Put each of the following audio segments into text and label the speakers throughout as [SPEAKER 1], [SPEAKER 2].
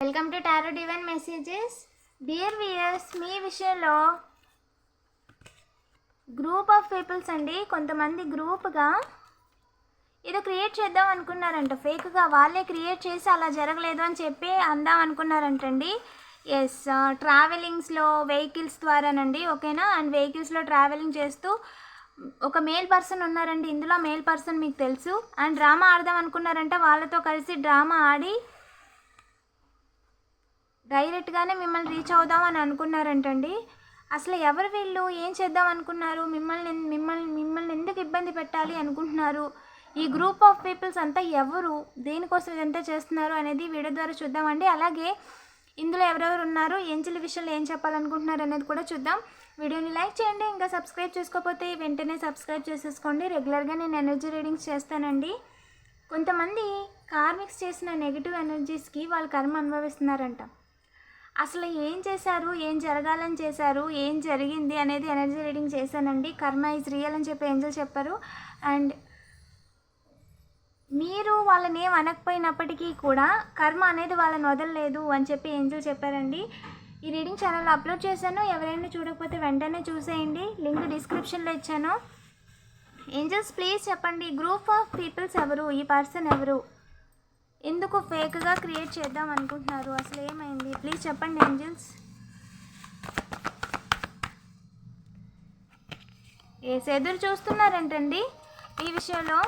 [SPEAKER 1] Welcome to tarot divine messages dear viewers మీ విషయంలో group of peoples అండి కొంతమంది గ్రూప్గా ఏదో క్రియేట్ చేద్దాం అనుకున్నారంట. ఫేక్గా వాళ్ళే క్రియేట్ చేసి అలా జరగలేదు అని చెప్పి అందాం అనుకున్నారంటండి. ఎస్ ట్రావెలింగ్స్లో వెహికల్స్ ద్వారానండి ఓకేనా? అండ్ వెహికల్స్లో ట్రావెలింగ్ చేస్తూ ఒక మేల్ పర్సన్ ఉన్నారండి. ఇందులో మేల్ పర్సన్ మీకు తెలుసు. అండ్ డ్రామా ఆడదాం అనుకున్నారంట. వాళ్ళతో కలిసి డ్రామా ఆడి డైరెక్ట్గానే మిమ్మల్ని రీచ్ అవుదాం అని అనుకున్నారంటండి. అసలు ఎవరు వీళ్ళు? ఏం చేద్దాం అనుకున్నారు? మిమ్మల్ని మిమ్మల్ని మిమ్మల్ని ఎందుకు ఇబ్బంది పెట్టాలి అనుకుంటున్నారు? ఈ గ్రూప్ ఆఫ్ పీపుల్స్ అంతా ఎవరు? దేనికోసం ఇదంతా చేస్తున్నారు అనేది వీడియో ద్వారా చూద్దామండి. అలాగే ఇందులో ఎవరెవరు ఉన్నారు? ఏంచెల విషయాలు ఏం చెప్పాలనుకుంటున్నారు అనేది కూడా చూద్దాం. వీడియోని లైక్ చేయండి. ఇంకా సబ్స్క్రైబ్ చేసుకోకపోతే వెంటనే సబ్స్క్రైబ్ చేసేసుకోండి. రెగ్యులర్గా నేను ఎనర్జీ రీడింగ్స్ చేస్తానండి. కొంతమంది కార్మిక్స్ చేసిన నెగిటివ్ ఎనర్జీస్కి వాళ్ళు కర్మ అనుభవిస్తున్నారంట. అసలు ఏం చేశారు? ఏం జరగాలని చేశారు? ఏం జరిగింది? అనేది ఎనర్జీ రీడింగ్ చేశానండి. కర్మ ఈజ్ రియల్ అని చెప్పి ఏంజల్ చెప్పారు. అండ్ మీరు వాళ్ళని ఏం అనకపోయినప్పటికీ కూడా కర్మ అనేది వాళ్ళని వదలలేదు అని చెప్పి ఏంజల్ చెప్పారండి. ఈ రీడింగ్ ఛానల్ అప్లోడ్ చేశాను. ఎవరైనా చూడకపోతే వెంటనే చూసేయండి. లింక్ డిస్క్రిప్షన్లో ఇచ్చాను. ఏంజల్స్ ప్లీజ్ చెప్పండి. గ్రూప్ ఆఫ్ పీపుల్స్ ఎవరు? ఈ పర్సన్ ఎవరు? ఎందుకు ఫేక్గా క్రియేట్ చేద్దాం అనుకుంటున్నారు? అసలు ఏమైంది? ప్లీజ్ చెప్పండి ఏంజల్స్. ఏస్ ఎదురు చూస్తున్నారంటండి? ఈ విషయంలో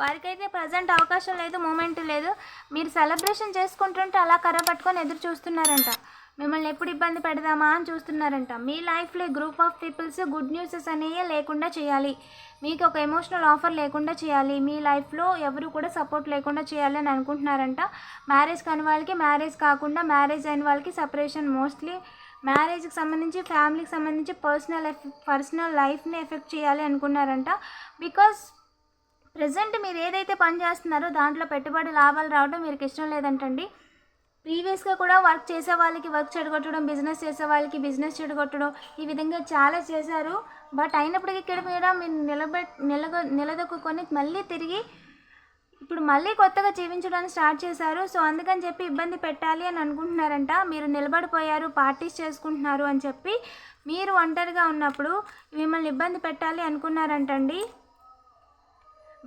[SPEAKER 1] వారికైతే ప్రజెంట్ అవకాశం లేదు మూమెంట్ లేదు. మీరు సెలబ్రేషన్ చేసుకుంటుంటే అలా కర్ర పట్టుకొని ఎదురు చూస్తున్నారంట. మిమ్మల్ని ఎప్పుడు ఇబ్బంది పెడదామా అని చూస్తున్నారంట. మీ లైఫ్లో group of peoples good newses అనేవి లేకుండా చేయాలి. మీకు ఒక ఎమోషనల్ ఆఫర్ లేకుండా చేయాలి. మీ లైఫ్లో ఎవరు కూడా సపోర్ట్ లేకుండా చేయాలి అని అనుకుంటున్నారంట. మ్యారేజ్ కాని వాళ్ళకి మ్యారేజ్ కాకుండా మ్యారేజ్ అయిన వాళ్ళకి సపరేషన్ మోస్ట్లీ. మ్యారేజ్కి సంబంధించి ఫ్యామిలీకి సంబంధించి పర్సనల్ పర్సనల్ లైఫ్ని ఎఫెక్ట్ చేయాలి అనుకున్నారంట. బికాస్ ప్రజెంట్ మీరు ఏదైతే పని చేస్తున్నారో దాంట్లో పెట్టుబడి లాభాలు రావడం మీకు ఇష్టం లేదంటండి. ప్రీవియస్గా కూడా వర్క్ చేసే వాళ్ళకి వర్క్ చెడగొట్టడం బిజినెస్ చేసే వాళ్ళకి బిజినెస్ చెడగొట్టడం ఈ విధంగా చాలా చేశారు. బట్ అయినప్పటికీ ఇక్కడ మీరు మీరు నిలబె నిలగ నిలదొక్కుని మళ్ళీ తిరిగి ఇప్పుడు మళ్ళీ కొత్తగా జీవించడానికి స్టార్ట్ చేశారు. సో అందుకని చెప్పి ఇబ్బంది పెట్టాలి అని అనుకుంటున్నారంట. మీరు నిలబడిపోయారు పార్టీస్ చేసుకుంటున్నారు అని చెప్పి మీరు ఒంటరిగా ఉన్నప్పుడు మిమ్మల్ని ఇబ్బంది పెట్టాలి అనుకున్నారంటండి.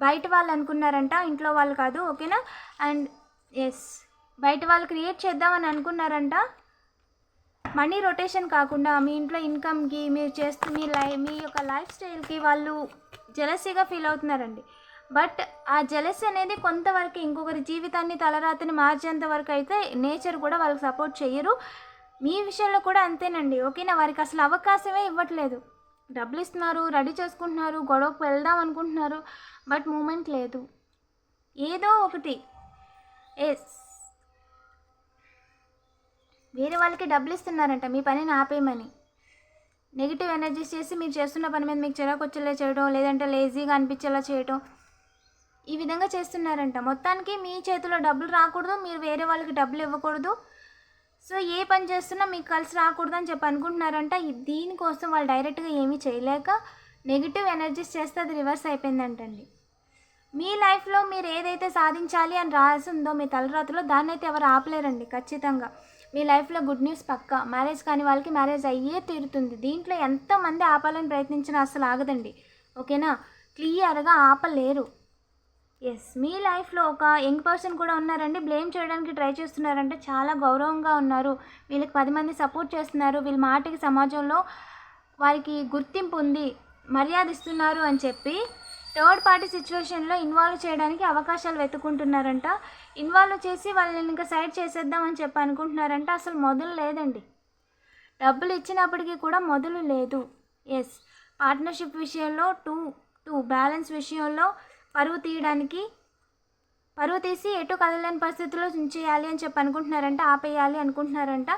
[SPEAKER 1] బయట వాళ్ళు అనుకున్నారంట ఇంట్లో వాళ్ళు కాదు ఓకేనా? అండ్ ఎస్ బయట వాళ్ళు క్రియేట్ చేద్దామని అనుకున్నారంట. మనీ రొటేషన్ కాకుండా మీ ఇంట్లో ఇన్కమ్కి మీరు చేస్తూ మీ లై మీ యొక్క లైఫ్ స్టైల్కి వాళ్ళు జెలసీగా ఫీల్ అవుతున్నారండి. బట్ ఆ జెలసీ అనేది కొంతవరకు ఇంకొకరి జీవితాన్ని తలరాతని మార్చేంత వరకు అయితే నేచర్ కూడా వాళ్ళకి సపోర్ట్ చేయరు మీ విషయంలో కూడా అంతేనండి. ఓకేనా? వారికి అసలు అవకాశమే ఇవ్వట్లేదు. డబ్బులు ఇస్తున్నారు రెడీ చేసుకుంటున్నారు గొడవకు వెళ్దాం అనుకుంటున్నారు బట్ మూమెంట్ లేదు. ఏదో ఒకటి. ఎస్. వేరే వాళ్ళకి డబ్బులు ఇస్తున్నారంట మీ పనిని ఆపేయమని. నెగిటివ్ ఎనర్జీస్ చేసి మీరు చేస్తున్న పని మీద మీకు చిరాకు వచ్చేలా చేయడం లేదంటే లేజీగా అనిపించేలా చేయడం ఈ విధంగా చేస్తున్నారంట. మొత్తానికి మీ చేతిలో డబ్బులు రాకూడదు మీరు వేరే వాళ్ళకి డబ్బులు ఇవ్వకూడదు. సో ఏ పని చేస్తున్నా మీకు కలిసి రాకూడదు అని చెప్పి అనుకుంటున్నారంట. దీనికోసం వాళ్ళు డైరెక్ట్గా ఏమీ చేయలేక నెగిటివ్ ఎనర్జీస్ చేస్తే అది రివర్స్ అయిపోయిందంటండి. మీ లైఫ్లో మీరు ఏదైతే సాధించాలి అని రాసి ఉందో మీ తలరాతలో దాన్ని అయితే ఎవరు ఆపలేరండి ఖచ్చితంగా. మీ లైఫ్లో గుడ్ న్యూస్ పక్క. మ్యారేజ్ కాని వాళ్ళకి మ్యారేజ్ అయ్యే తీరుతుంది. దీంట్లో ఎంతమంది ఆపాలని ప్రయత్నించినా అసలు ఆగదండి. ఓకేనా? క్లియర్గా ఆపలేరు. ఎస్ మీ లైఫ్లో ఒక యంగ్ పర్సన్ కూడా ఉన్నారండి. బ్లేమ్ చేయడానికి ట్రై చేస్తున్నారంటే చాలా గౌరవంగా ఉన్నారు. వీళ్ళకి పది మంది సపోర్ట్ చేస్తున్నారు. వీళ్ళ మాటకి సమాజంలో వారికి గుర్తింపు ఉంది. మర్యాద ఇస్తున్నారు అని చెప్పి థర్డ్ పార్టీ సిచ్యువేషన్లో ఇన్వాల్వ్ చేయడానికి అవకాశాలు వెతుకుంటున్నారంట ఇన్వాల్వ్ చేసి వాళ్ళని ఇంకా సైడ్ చేసేద్దామని చెప్పి అనుకుంటున్నారంట. అసలు మొదలు లేదండి. డబ్బులు ఇచ్చినప్పటికీ కూడా మొదలు లేదు. ఎస్ పార్ట్నర్షిప్ విషయంలో టూ టూ బ్యాలెన్స్ విషయంలో పరువు తీయడానికి పరువు తీసి ఎటు కదలేని పరిస్థితుల్లో ఉంచేయాలి అని చెప్పి అనుకుంటున్నారంట ఆపేయాలి అనుకుంటున్నారంట.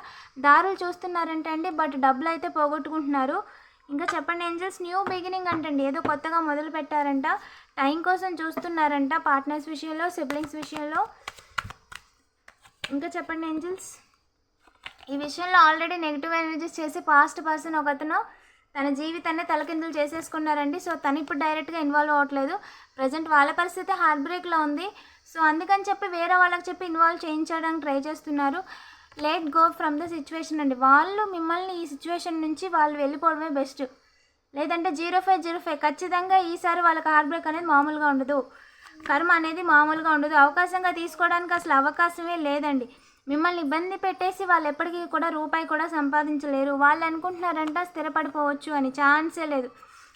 [SPEAKER 1] దారులు చూస్తున్నారంట అండి బట్ డబ్బులు అయితే పోగొట్టుకుంటున్నారు. ఇంకా చెప్పండి ఏంజల్స్ న్యూ బిగినింగ్ అంటండి. ఏదో కొత్తగా మొదలు పెట్టారంట. టైం కోసం చూస్తున్నారంట పార్ట్నర్స్ విషయంలో సిబ్లింగ్స్ విషయంలో. ఇంకా చెప్పండి ఏంజల్స్. ఈ విషయంలో ఆల్రెడీ నెగిటివ్ ఎనర్జీస్ చేసి పాస్ట్ పర్సన్ ఒకతను తన జీవితాన్ని తలకిందులు చేసేసుకున్నారండి. సో తను ఇప్పుడు డైరెక్ట్గా ఇన్వాల్వ్ అవ్వట్లేదు. ప్రజెంట్ వాళ్ళ పరిస్థితి హార్ట్ బ్రేక్లో ఉంది. సో అందుకని చెప్పి వేరే వాళ్ళకి చెప్పి ఇన్వాల్వ్ చేయించడానికి ట్రై చేస్తున్నారు. Let go from the situation అండి. వాళ్ళు మిమ్మల్ని ఈ సిచ్యువేషన్ నుంచి వాళ్ళు వెళ్ళిపోవడమే బెస్ట్ లేదంటే జీరో ఫైవ్ జీరో ఫైవ్ ఖచ్చితంగా ఈసారి వాళ్ళకి హార్ట్ బ్రేక్ అనేది మామూలుగా ఉండదు. కర్మ అనేది మామూలుగా ఉండదు. అవకాశంగా తీసుకోవడానికి అసలు అవకాశమే లేదండి. మిమ్మల్ని ఇబ్బంది పెట్టేసి వాళ్ళు ఎప్పటికీ కూడా రూపాయి కూడా సంపాదించలేరు. వాళ్ళు అనుకుంటున్నారంట స్థిరపడిపోవచ్చు అని. ఛాన్సే లేదు.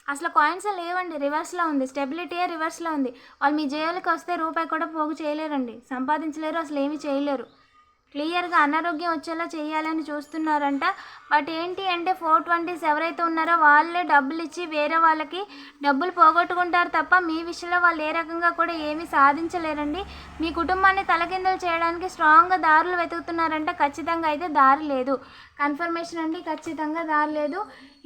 [SPEAKER 1] అసలు కాయిన్స్ లేవండి. రివర్స్లో ఉంది. స్టెబిలిటీయే రివర్స్లో ఉంది. వాళ్ళు మీ జైలుకి వస్తే రూపాయి కూడా పోగు చేయలేరండి. సంపాదించలేరు అసలు ఏమీ చేయలేరు. క్లియర్గా అనారోగ్యం వచ్చేలా చేయాలని చూస్తున్నారంట. బట్ ఏంటి అంటే ఫోర్ ట్వంటీస్ ఎవరైతే ఉన్నారో వాళ్ళే డబ్బులు ఇచ్చి వేరే వాళ్ళకి డబ్బులు పోగొట్టుకుంటారు తప్ప మీ విషయంలో వాళ్ళు ఏ రకంగా కూడా ఏమీ సాధించలేరండి. మీ కుటుంబాన్ని తలకిందలు చేయడానికి స్ట్రాంగ్గా దారులు వెతుకుతున్నారంట. ఖచ్చితంగా అయితే దారి లేదు. కన్ఫర్మేషన్ అండి ఖచ్చితంగా దారి లేదు.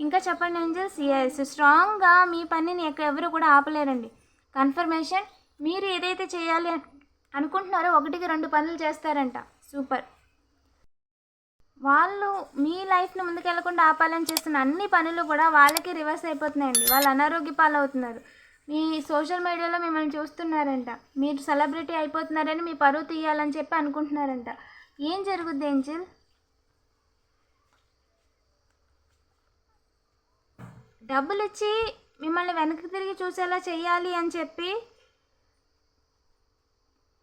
[SPEAKER 1] ఇంకా చెప్పండి ఏంజల్స్? ఎస్ స్ట్రాంగ్గా మీ పనిని ఎవరు కూడా ఆపలేరండి. కన్ఫర్మేషన్ మీరు ఏదైతే చేయాలి అనుకుంటున్నారో ఒకటికి రెండు పనులు చేస్తారంట. సూపర్. వాళ్ళు మీ లైఫ్ని ముందుకెళ్ళకుండా ఆపాలని చేస్తున్న అన్ని పనులు కూడా వాళ్ళకి రివర్స్ అయిపోతున్నాయండి. వాళ్ళు అనారోగ్య పాలవుతున్నారు. మీ సోషల్ మీడియాలో మిమ్మల్ని చూస్తున్నారంట. మీరు సెలబ్రిటీ అయిపోతున్నారని మీ పరువు తీయాలని చెప్పి అనుకుంటున్నారంట. ఏం జరుగుద్ది ఏంజిల్? డబ్బులు ఇచ్చి మిమ్మల్ని వెనక్కి తిరిగి చూసేలా చేయాలి అని చెప్పి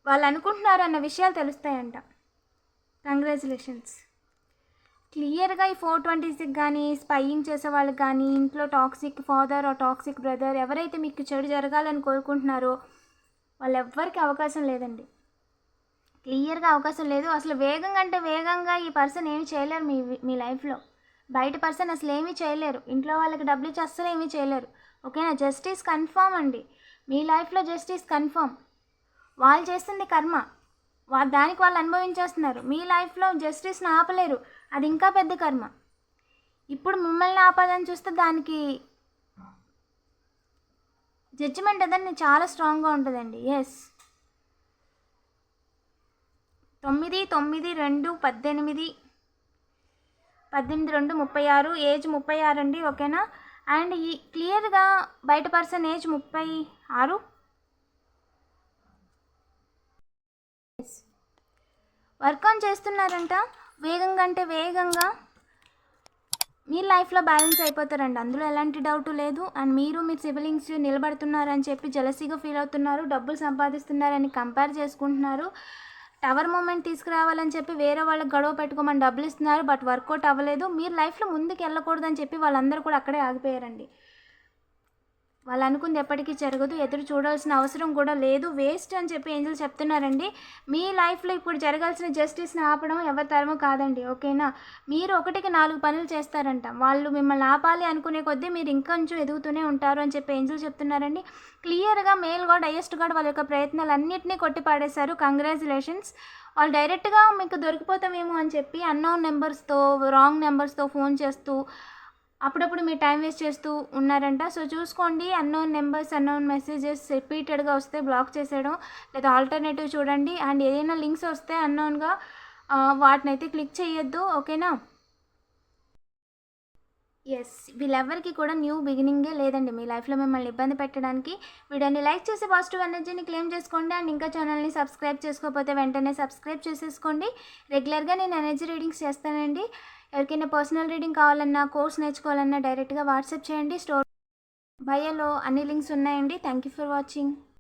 [SPEAKER 1] వాళ్ళు అనుకుంటున్నారు అన్న విషయాలు తెలుస్తాయంట. కంగ్రాచులేషన్స్. క్లియర్గా ఈ ఫోర్ ట్వంటీ సిక్స్ కానీ స్పైయింగ్ చేసే వాళ్ళకి కానీ ఇంట్లో టాక్సిక్ ఫాదర్ ఆ టాక్సిక్ బ్రదర్ ఎవరైతే మీకు చెడు జరగాలని కోరుకుంటున్నారో వాళ్ళు ఎవ్వరికి అవకాశం లేదండి. క్లియర్గా అవకాశం లేదు. అసలు వేగంగా అంటే వేగంగా ఈ పర్సన్ ఏమి చేయలేరు మీ మీ లైఫ్లో. బయట పర్సన్ అసలు ఏమీ చేయలేరు. ఇంట్లో వాళ్ళకి డబ్బులు ఇచ్చి అస్సలు ఏమీ చేయలేరు. ఓకేనా? జస్టిస్ కన్ఫామ్ అండి. మీ లైఫ్లో జస్టిస్ కన్ఫామ్. వాళ్ళు చేస్తుంది కర్మ. దానికి వాళ్ళు అనుభవించేస్తున్నారు. మీ లైఫ్లో జస్టిస్ని ఆపలేరు. అది ఇంకా పెద్ద కర్మ. ఇప్పుడు మిమ్మల్ని ఆపాలని చూస్తే దానికి జడ్జిమెంట్ అదని చాలా స్ట్రాంగ్గా ఉంటుందండి. ఎస్ తొమ్మిది తొమ్మిది రెండు పద్దెనిమిది పద్దెనిమిది రెండు ముప్పై ఆరు ఏజ్ ముప్పై ఆరు అండి ఓకేనా? అండ్ ఈ క్లియర్గా బయట పర్సన్ ఏజ్ ముప్పై ఆరు వర్క్ ఆన్ చేస్తున్నారంట. వేగంగా అంటే వేగంగా మీ లైఫ్లో బ్యాలెన్స్ అయిపోతారండి అందులో ఎలాంటి డౌట్ లేదు. అండ్ మీరు మీ సిబిలింగ్స్ నిలబడుతున్నారని చెప్పి జలసీగా ఫీల్ అవుతున్నారు. డబ్బులు సంపాదిస్తున్నారని కంపేర్ చేసుకుంటున్నారు. టవర్ మూమెంట్ తీసుకురావాలని చెప్పి వేరే వాళ్ళకి గొడవ పెట్టుకోమని డబ్బులు ఇస్తున్నారు. బట్ వర్కౌట్ అవ్వలేదు. మీరు లైఫ్లో ముందుకు వెళ్ళకూడదని చెప్పి వాళ్ళందరూ కూడా అక్కడే ఆగిపోయారండి. వాళ్ళు అనుకుంది ఎప్పటికీ జరగదు ఎదురు చూడాల్సిన అవసరం కూడా లేదు. వేస్ట్ అని చెప్పి ఏంజల్ చెప్తున్నారండి. మీ లైఫ్లో ఇప్పుడు జరగాల్సిన జస్టిస్ని ఆపడం ఎవరి తరమో కాదండి ఓకేనా? మీరు ఒకటికి నాలుగు పనులు చేస్తారంట. వాళ్ళు మిమ్మల్ని ఆపాలి అనుకునే కొద్దీ మీరు ఇంకొంచెం ఎదుగుతూనే ఉంటారు అని చెప్పి ఏంజల్ చెప్తున్నారండి. క్లియర్గా మేల్ గాడ్ హయ్యెస్ట్ గాడ్ వాళ్ళ యొక్క ప్రయత్నాలు అన్నింటినీ కొట్టి పాడేశారు కంగ్రాచులేషన్స్. వాళ్ళు డైరెక్ట్గా మీకు దొరికిపోతామేమో అని చెప్పి అన్నోన్ నెంబర్స్తో రాంగ్ నెంబర్స్తో ఫోన్ చేస్తూ అప్పుడప్పుడు మీ టైం వేస్ట్ చేస్తూ ఉన్నారంట. సో చూసుకోండి. అన్నోన్ నెంబర్స్ అన్నోన్ మెసేజెస్ రిపీటెడ్గా వస్తే బ్లాక్ చేసేయడం లేదా ఆల్టర్నేటివ్ చూడండి. అండ్ ఏదైనా లింక్స్ వస్తే అన్నోన్గా వాటిని అయితే క్లిక్ చేయొద్దు. ఓకేనా? ఎస్ వీళ్ళెవ్వరికి కూడా న్యూ బిగినింగే లేదండి. మీ లైఫ్లో మిమ్మల్ని ఇబ్బంది పెట్టడానికి. వీడియోని లైక్ చేసి పాజిటివ్ ఎనర్జీని క్లెయిమ్ చేసుకోండి. అండ్ ఇంకా ఛానల్ని సబ్స్క్రైబ్ చేసుకోకపోతే వెంటనే సబ్స్క్రైబ్ చేసేసుకోండి. రెగ్యులర్గా నేను ఎనర్జీ రీడింగ్స్ చేస్తానండి. ఎవరికైనా పర్సనల్ రీడింగ్ కావాలన్నా కోర్స్ నేర్చుకోవాలన్నా డైరెక్ట్గా వాట్సాప్ చేయండి. స్టోర్ బయోలో అన్ని లింక్స్ ఉన్నాయండి. Thank you for watching